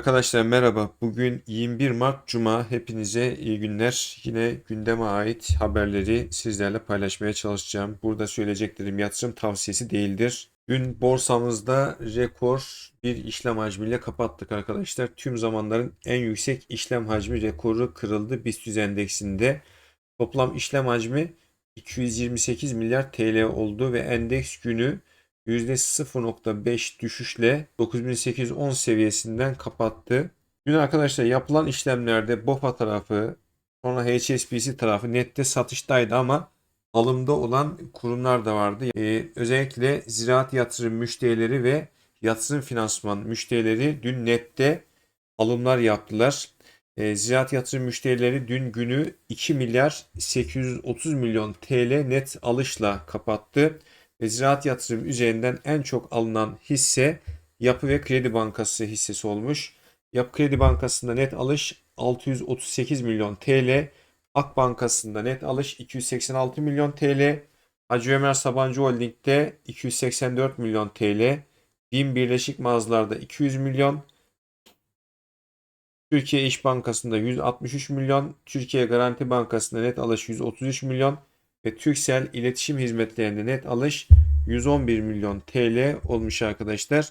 Arkadaşlar merhaba. Bugün 21 Mart Cuma. Hepinize iyi günler. Yine gündeme ait haberleri sizlerle paylaşmaya çalışacağım. Burada söyleyeceklerim yatırım tavsiyesi değildir. Dün borsamızda rekor bir işlem hacmiyle kapattık arkadaşlar. Tüm zamanların en yüksek işlem hacmi rekoru kırıldı BIST endeksinde. Toplam işlem hacmi 228 milyar TL oldu ve endeks günü %0.5 düşüşle 9810 seviyesinden kapattı. Dün arkadaşlar yapılan işlemlerde BOFA tarafı sonra HSBC tarafı nette satıştaydı ama alımda olan kurumlar da vardı. Ee, özellikle ziraat yatırım müşterileri ve yatırım finansman müşterileri dün nette alımlar yaptılar. Ee, ziraat yatırım müşterileri dün günü 2 milyar 830 milyon TL net alışla kapattı ve ziraat yatırım üzerinden en çok alınan hisse Yapı ve Kredi Bankası hissesi olmuş. Yapı Kredi Bankası'nda net alış 638 milyon TL, Ak Bankası'nda net alış 286 milyon TL, Hacı Ömer Sabancı Holding'de 284 milyon TL, BİM Birleşik Mağazalar'da 200 milyon, Türkiye İş Bankası'nda 163 milyon, Türkiye Garanti Bankası'nda net alış 133 milyon, ve Turkcell iletişim hizmetlerinde net alış 111 milyon TL olmuş arkadaşlar.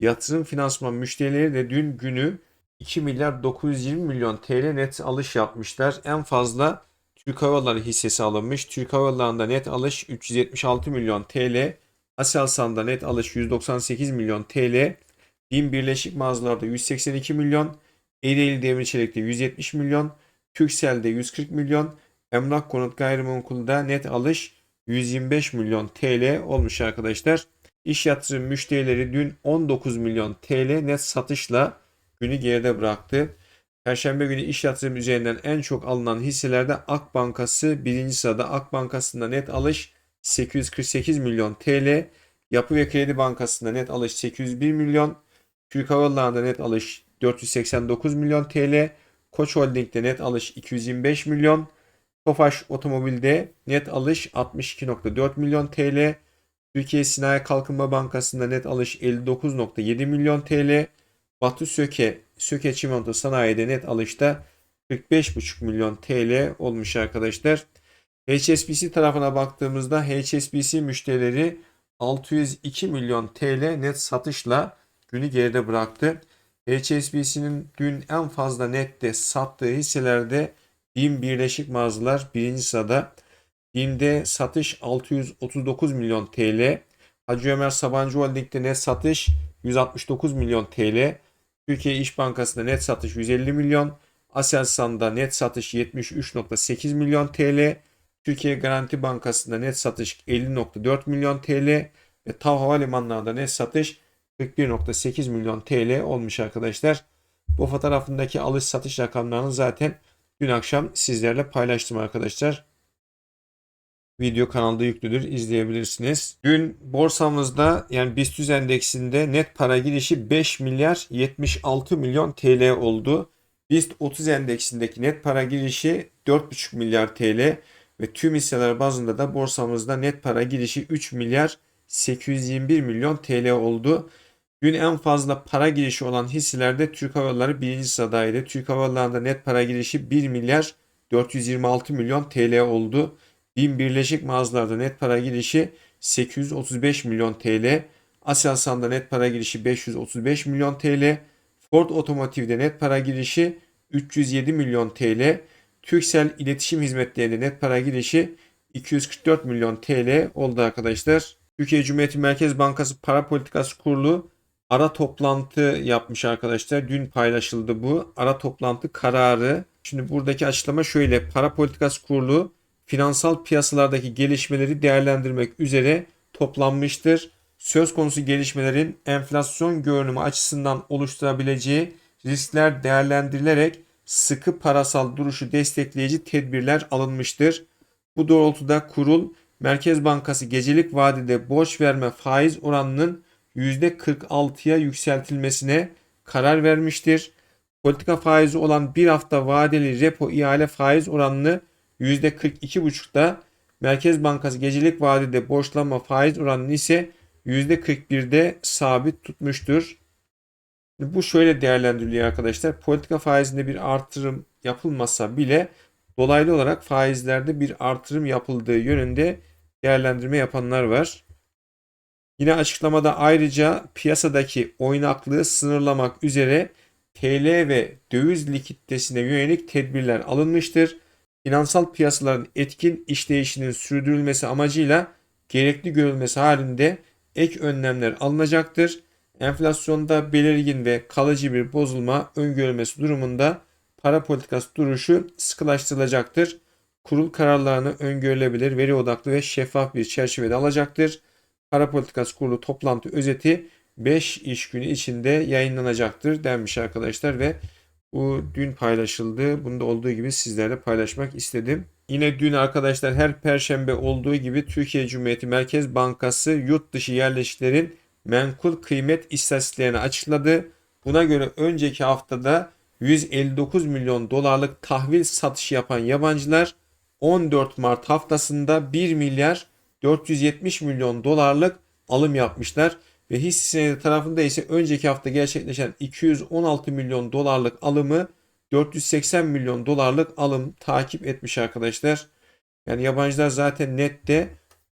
Yatırım finansman müşterileri de dün günü 2 milyar 920 milyon TL net alış yapmışlar. En fazla Türk Hava Yolları hissesi alınmış. Türk Hava Yolları'nda net alış 376 milyon TL. Aselsan'da net alış 198 milyon TL. BİM Birleşik Mağazalar'da 182 milyon. Ereğli Demir Çelik'te 170 milyon. Turkcell'de 140 milyon. Emlak konut gayrimenkulda net alış 125 milyon TL olmuş arkadaşlar. İş yatırım müşterileri dün 19 milyon TL net satışla günü geride bıraktı. Perşembe günü iş yatırım üzerinden en çok alınan hisselerde Ak Bankası birinci sırada. Ak Bankası'nda net alış 848 milyon TL. Yapı ve Kredi Bankası'nda net alış 801 milyon. Türk Hava Yolları'nda net alış 489 milyon TL. Koç Holding'de net alış 225 milyon. Tofaş Otomobil'de net alış 62.4 milyon TL. Türkiye Sinayi Kalkınma Bankası'nda net alış 59.7 milyon TL. Batu Söke, Söke Çimento Sanayi'de net alışta 45.5 milyon TL olmuş arkadaşlar. HSBC tarafına baktığımızda HSBC müşterileri 602 milyon TL net satışla günü geride bıraktı. HSBC'nin dün en fazla nette sattığı hisselerde BİM Birleşik Mağazalar birinci sırada. BİM'de satış 639 milyon TL. Hacı Ömer Sabancı Holding'de net satış 169 milyon TL. Türkiye İş Bankası'nda net satış 150 milyon. Aselsan'da net satış 73.8 milyon TL. Türkiye Garanti Bankası'nda net satış 50.4 milyon TL. Ve TAV Havalimanları'nda net satış 41.8 milyon TL olmuş arkadaşlar. Bu fotoğrafındaki alış satış rakamlarını zaten Dün akşam sizlerle paylaştım arkadaşlar. Video kanalda yüklüdür izleyebilirsiniz. Dün borsamızda yani BIST endeksinde net para girişi 5 milyar 76 milyon TL oldu. BIST 30 endeksindeki net para girişi 4,5 milyar TL ve tüm hisseler bazında da borsamızda net para girişi 3 milyar 821 milyon TL oldu. Dün en fazla para girişi olan hisselerde Türk Hava Yolları birinci sıradaydı. Türk Hava Yolları'nda net para girişi 1 milyar 426 milyon TL oldu. BİM Birleşik Mağazalar'da net para girişi 835 milyon TL. Aselsan'da net para girişi 535 milyon TL. Ford Otomotiv'de net para girişi 307 milyon TL. Türksel İletişim Hizmetleri'nde net para girişi 244 milyon TL oldu arkadaşlar. Türkiye Cumhuriyeti Merkez Bankası Para Politikası Kurulu ara toplantı yapmış arkadaşlar. Dün paylaşıldı bu. Ara toplantı kararı. Şimdi buradaki açıklama şöyle. Para Politikası Kurulu finansal piyasalardaki gelişmeleri değerlendirmek üzere toplanmıştır. Söz konusu gelişmelerin enflasyon görünümü açısından oluşturabileceği riskler değerlendirilerek sıkı parasal duruşu destekleyici tedbirler alınmıştır. Bu doğrultuda kurul Merkez Bankası gecelik vadede borç verme faiz oranının %46'ya yükseltilmesine karar vermiştir. Politika faizi olan bir hafta vadeli repo ihale faiz oranını %42,5'da, Merkez Bankası gecelik vadede borçlanma faiz oranını ise %41'de sabit tutmuştur. Bu şöyle değerlendiriliyor arkadaşlar. Politika faizinde bir artırım yapılmasa bile dolaylı olarak faizlerde bir artırım yapıldığı yönünde değerlendirme yapanlar var. Yine açıklamada ayrıca piyasadaki oynaklığı sınırlamak üzere TL ve döviz likiditesine yönelik tedbirler alınmıştır. Finansal piyasaların etkin işleyişinin sürdürülmesi amacıyla gerekli görülmesi halinde ek önlemler alınacaktır. Enflasyonda belirgin ve kalıcı bir bozulma öngörülmesi durumunda para politikası duruşu sıkılaştırılacaktır. Kurul kararlarını öngörülebilir, veri odaklı ve şeffaf bir çerçevede alacaktır. Para politikası kurulu toplantı özeti 5 iş günü içinde yayınlanacaktır denmiş arkadaşlar ve bu dün paylaşıldı. Bunda olduğu gibi sizlerle paylaşmak istedim. Yine dün arkadaşlar her perşembe olduğu gibi Türkiye Cumhuriyeti Merkez Bankası yurt dışı yerleşiklerin menkul kıymet istatistiklerini açıkladı. Buna göre önceki haftada 159 milyon dolarlık tahvil satışı yapan yabancılar 14 Mart haftasında 1 milyar 470 milyon dolarlık alım yapmışlar ve hisse senedi tarafında ise önceki hafta gerçekleşen 216 milyon dolarlık alımı 480 milyon dolarlık alım takip etmiş arkadaşlar. Yani yabancılar zaten nette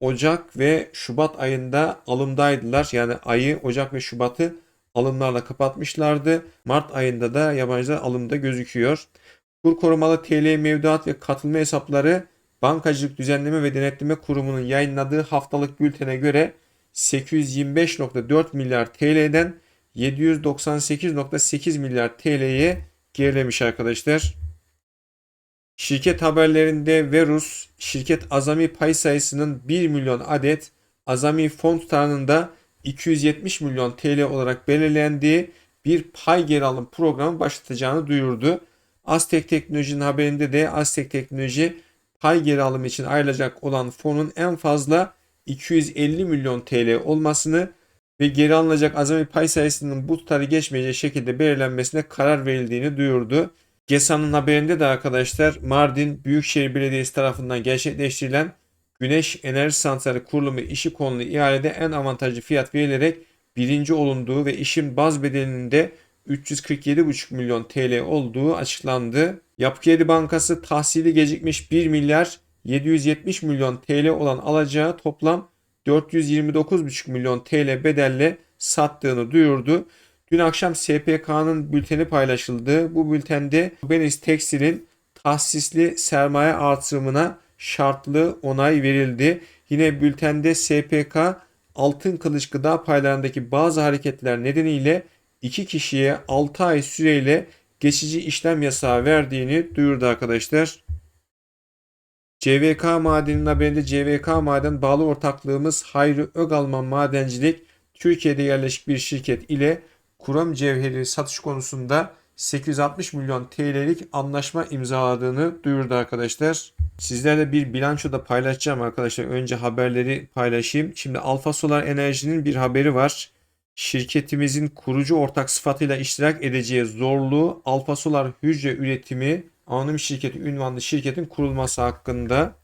Ocak ve Şubat ayında alımdaydılar. Yani ayı Ocak ve Şubat'ı alımlarla kapatmışlardı. Mart ayında da yabancılar alımda gözüküyor. Kur korumalı TL mevduat ve katılma hesapları Bankacılık Düzenleme ve Denetleme Kurumu'nun yayınladığı haftalık bültene göre 825.4 milyar TL'den 798.8 milyar TL'ye gerilemiş arkadaşlar. Şirket haberlerinde Verus şirket azami pay sayısının 1 milyon adet azami fon tutarında 270 milyon TL olarak belirlendiği bir pay geri alım programı başlatacağını duyurdu. Aztek Teknoloji'nin haberinde de Aztek Teknoloji pay geri alımı için ayrılacak olan fonun en fazla 250 milyon TL olmasını ve geri alınacak azami pay sayısının bu tutarı geçmeyecek şekilde belirlenmesine karar verildiğini duyurdu. GESA'nın haberinde de arkadaşlar Mardin Büyükşehir Belediyesi tarafından gerçekleştirilen Güneş Enerji Santrali kurulumu işi konulu ihalede en avantajlı fiyat verilerek birinci olunduğu ve işin baz bedelinin de 347,5 milyon TL olduğu açıklandı. Yapı Kredi Bankası tahsili gecikmiş 1 milyar 770 milyon TL olan alacağı toplam 429,5 milyon TL bedelle sattığını duyurdu. Dün akşam SPK'nın bülteni paylaşıldı. Bu bültende Benis Tekstil'in tahsisli sermaye artırımına şartlı onay verildi. Yine bültende SPK altın kılıç gıda paylarındaki bazı hareketler nedeniyle iki kişiye 6 ay süreyle geçici işlem yasağı verdiğini duyurdu arkadaşlar. CVK Maden'in haberinde CVK Maden bağlı ortaklığımız Hayri Ögalman Madencilik Türkiye'de yerleşik bir şirket ile kuram cevheri satış konusunda 860 milyon TL'lik anlaşma imzaladığını duyurdu arkadaşlar. Sizlerle bir bilançoda paylaşacağım arkadaşlar. Önce haberleri paylaşayım. Şimdi Alfa Solar Enerji'nin bir haberi var. Şirketimizin kurucu ortak sıfatıyla iştirak edeceği zorlu Alfa Solar hücre üretimi anonim şirketi ünvanlı şirketin kurulması hakkında.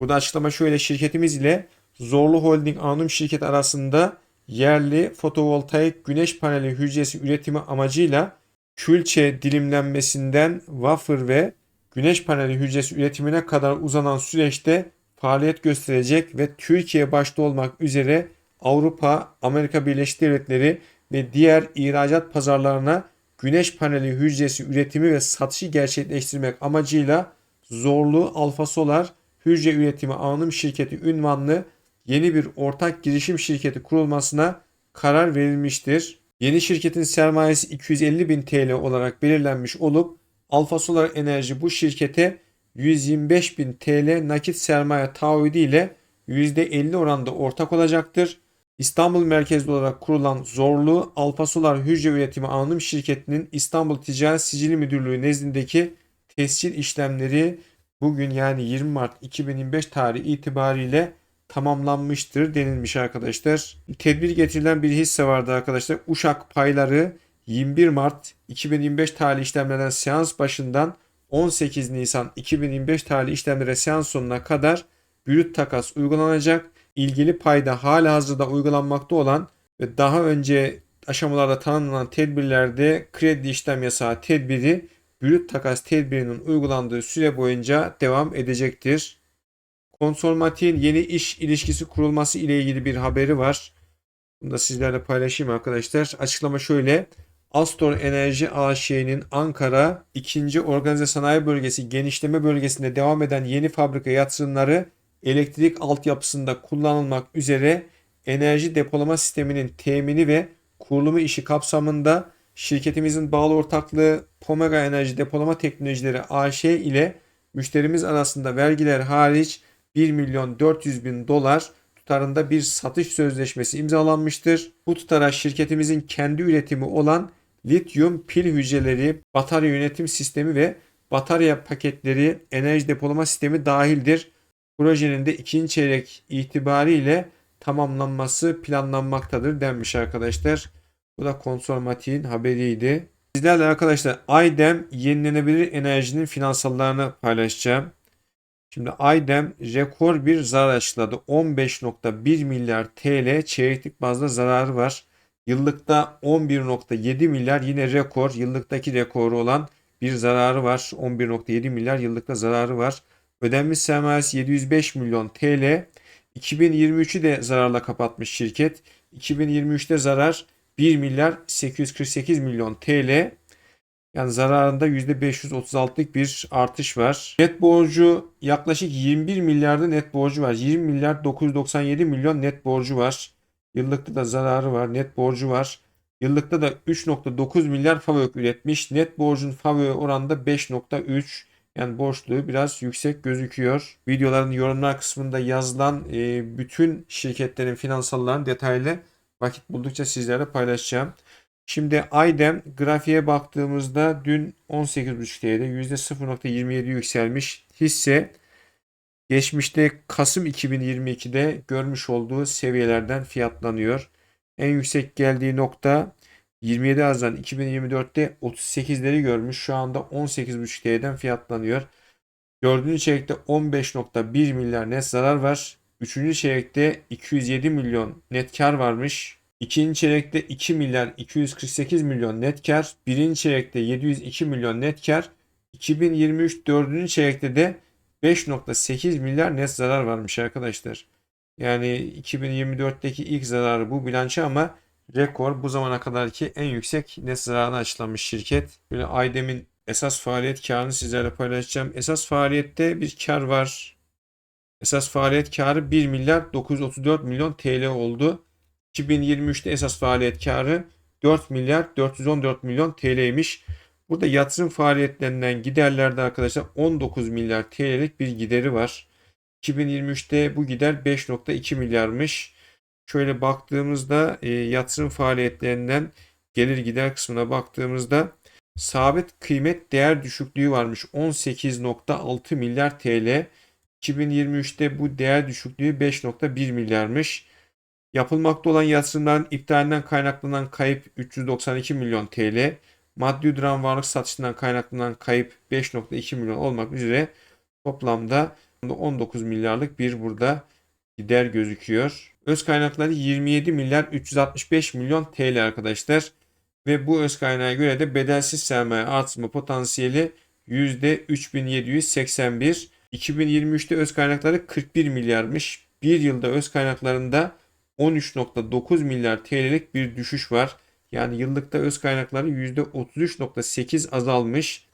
Burada açıklama şöyle şirketimiz ile Zorlu Holding anonim şirket arasında yerli fotovoltaik güneş paneli hücresi üretimi amacıyla külçe dilimlenmesinden wafer ve güneş paneli hücresi üretimine kadar uzanan süreçte faaliyet gösterecek ve Türkiye başta olmak üzere Avrupa, Amerika Birleşik Devletleri ve diğer ihracat pazarlarına güneş paneli hücresi üretimi ve satışı gerçekleştirmek amacıyla Zorlu Alfa Solar Hücre Üretimi Anonim Şirketi ünvanlı yeni bir ortak girişim şirketi kurulmasına karar verilmiştir. Yeni şirketin sermayesi 250 bin TL olarak belirlenmiş olup Alfa Solar Enerji bu şirkete 125 bin TL nakit sermaye taahhüdü ile %50 oranda ortak olacaktır. İstanbul merkezli olarak kurulan Zorlu Alfa Solar Hücre Üretimi Anonim Şirketi'nin İstanbul Ticaret Sicili Müdürlüğü nezdindeki tescil işlemleri bugün yani 20 Mart 2025 tarihi itibariyle tamamlanmıştır denilmiş arkadaşlar. Tedbir getirilen bir hisse vardı arkadaşlar. Uşak payları 21 Mart 2025 tarihli işlemlerden seans başından 18 Nisan 2025 tarihli işlemlere seans sonuna kadar brüt takas uygulanacak. İlgili payda hala hazırda uygulanmakta olan ve daha önce aşamalarda tanımlanan tedbirlerde kredi işlem yasağı tedbiri brüt takas tedbirinin uygulandığı süre boyunca devam edecektir. Konsormatiğin yeni iş ilişkisi kurulması ile ilgili bir haberi var. Bunu da sizlerle paylaşayım arkadaşlar. Açıklama şöyle. Astor Enerji AŞ'nin Ankara 2. Organize Sanayi Bölgesi genişleme bölgesinde devam eden yeni fabrika yatırımları elektrik altyapısında kullanılmak üzere enerji depolama sisteminin temini ve kurulumu işi kapsamında şirketimizin bağlı ortaklığı Pomega Enerji Depolama Teknolojileri AŞ ile müşterimiz arasında vergiler hariç 1 milyon 400 bin dolar tutarında bir satış sözleşmesi imzalanmıştır. Bu tutara şirketimizin kendi üretimi olan lityum pil hücreleri, batarya yönetim sistemi ve batarya paketleri enerji depolama sistemi dahildir. Projenin de ikinci çeyrek itibariyle tamamlanması planlanmaktadır denmiş arkadaşlar. Bu da konsormatiğin haberiydi. Sizlerle arkadaşlar Aydem yenilenebilir enerjinin finansallarını paylaşacağım. Şimdi Aydem rekor bir zarar açıkladı. 15.1 milyar TL çeyreklik bazda zararı var. Yıllıkta 11.7 milyar yine rekor. Yıllıktaki rekoru olan bir zararı var. 11.7 milyar yıllıkta zararı var. Ödenmiş sermayesi 705 milyon TL. 2023'ü de zararla kapatmış şirket. 2023'te zarar 1 milyar 848 milyon TL. Yani zararında %536'lık bir artış var. Net borcu yaklaşık 21 milyarda net borcu var. 20 milyar 997 milyon net borcu var. Yıllıkta da zararı var. Net borcu var. Yıllıkta da 3.9 milyar FAVÖK üretmiş. Net borcun FAVÖK oranında 5.3. Yani borçluğu biraz yüksek gözüküyor. Videoların yorumlar kısmında yazılan e, bütün şirketlerin finansallarını detaylı vakit buldukça sizlerle paylaşacağım. Şimdi Aydem grafiğe baktığımızda dün 18.5 TL %0.27 yükselmiş hisse geçmişte Kasım 2022'de görmüş olduğu seviyelerden fiyatlanıyor. En yüksek geldiği nokta 27 Haziran 2024'te 38'leri görmüş. Şu anda 18.5 TL'den fiyatlanıyor. Dördüncü çeyrekte 15.1 milyar net zarar var. Üçüncü çeyrekte 207 milyon net kar varmış. İkinci çeyrekte 2 milyar 248 milyon net kar. Birinci çeyrekte 702 milyon net kar. 2023 dördüncü çeyrekte de 5.8 milyar net zarar varmış arkadaşlar. Yani 2024'teki ilk zararı bu bilanço ama rekor bu zamana kadarki en yüksek net zararını açıklamış şirket. Böyle Aydem'in esas faaliyet karını sizlerle paylaşacağım. Esas faaliyette bir kar var. Esas faaliyet karı 1 milyar 934 milyon TL oldu. 2023'te esas faaliyet karı 4 milyar 414 milyon TL'ymiş. Burada yatırım faaliyetlerinden giderlerde arkadaşlar 19 milyar TL'lik bir gideri var. 2023'te bu gider 5.2 milyarmış. Şöyle baktığımızda e, yatırım faaliyetlerinden gelir gider kısmına baktığımızda sabit kıymet değer düşüklüğü varmış 18.6 milyar TL. 2023'te bu değer düşüklüğü 5.1 milyarmış. Yapılmakta olan yatırımların iptalinden kaynaklanan kayıp 392 milyon TL. Maddi duran varlık satışından kaynaklanan kayıp 5.2 milyon olmak üzere toplamda 19 milyarlık bir burada gider gözüküyor. Öz kaynakları 27 milyar 365 milyon TL arkadaşlar. Ve bu öz kaynağa göre de bedelsiz sermaye artırma potansiyeli %3781. 2023'te öz kaynakları 41 milyarmış. Bir yılda öz kaynaklarında 13.9 milyar TL'lik bir düşüş var. Yani yıllıkta öz kaynakları %33.8 azalmış.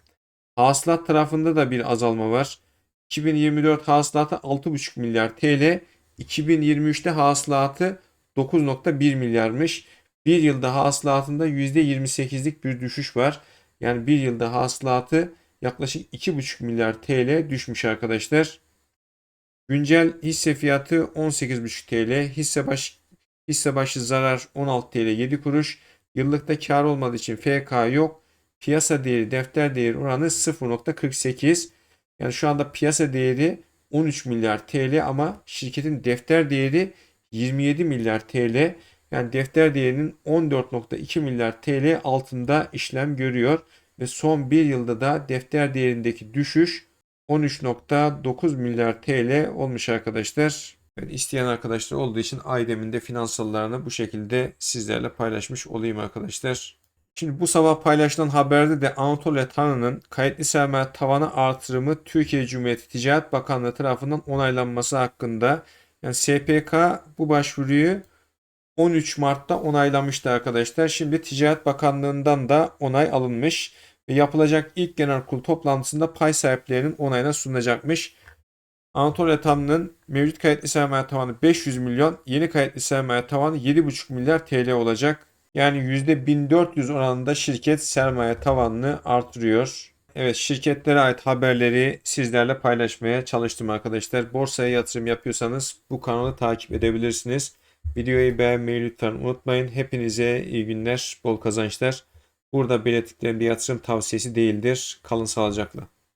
Hasılat tarafında da bir azalma var. 2024 hasılatı 6.5 milyar TL. 2023'te hasılatı 9.1 milyarmış. Bir yılda hasılatında %28'lik bir düşüş var. Yani bir yılda hasılatı yaklaşık 2.5 milyar TL düşmüş arkadaşlar. Güncel hisse fiyatı 18.5 TL. Hisse baş hisse başı zarar 16 TL 7 kuruş. Yıllıkta kar olmadığı için FK yok. Piyasa değeri defter değeri oranı 0.48. Yani şu anda piyasa değeri 13 milyar TL ama şirketin defter değeri 27 milyar TL. Yani defter değerinin 14.2 milyar TL altında işlem görüyor ve son bir yılda da defter değerindeki düşüş 13.9 milyar TL olmuş arkadaşlar. Evet, isteyen arkadaşlar olduğu için Aydem'in de finansallarını bu şekilde sizlerle paylaşmış olayım arkadaşlar. Şimdi bu sabah paylaşılan haberde de Anatolia Tanrı'nın kayıtlı sermaye tavanı artırımı Türkiye Cumhuriyeti Ticaret Bakanlığı tarafından onaylanması hakkında yani SPK bu başvuruyu 13 Mart'ta onaylamıştı arkadaşlar. Şimdi Ticaret Bakanlığı'ndan da onay alınmış ve yapılacak ilk genel kurul toplantısında pay sahiplerinin onayına sunulacakmış. Anatolia Tanrı'nın mevcut kayıtlı sermaye tavanı 500 milyon, yeni kayıtlı sermaye tavanı 7,5 milyar TL olacak. Yani %1400 oranında şirket sermaye tavanını artırıyor. Evet şirketlere ait haberleri sizlerle paylaşmaya çalıştım arkadaşlar. Borsaya yatırım yapıyorsanız bu kanalı takip edebilirsiniz. Videoyu beğenmeyi lütfen unutmayın. Hepinize iyi günler, bol kazançlar. Burada belirttiklerim bir yatırım tavsiyesi değildir. Kalın sağlıcakla.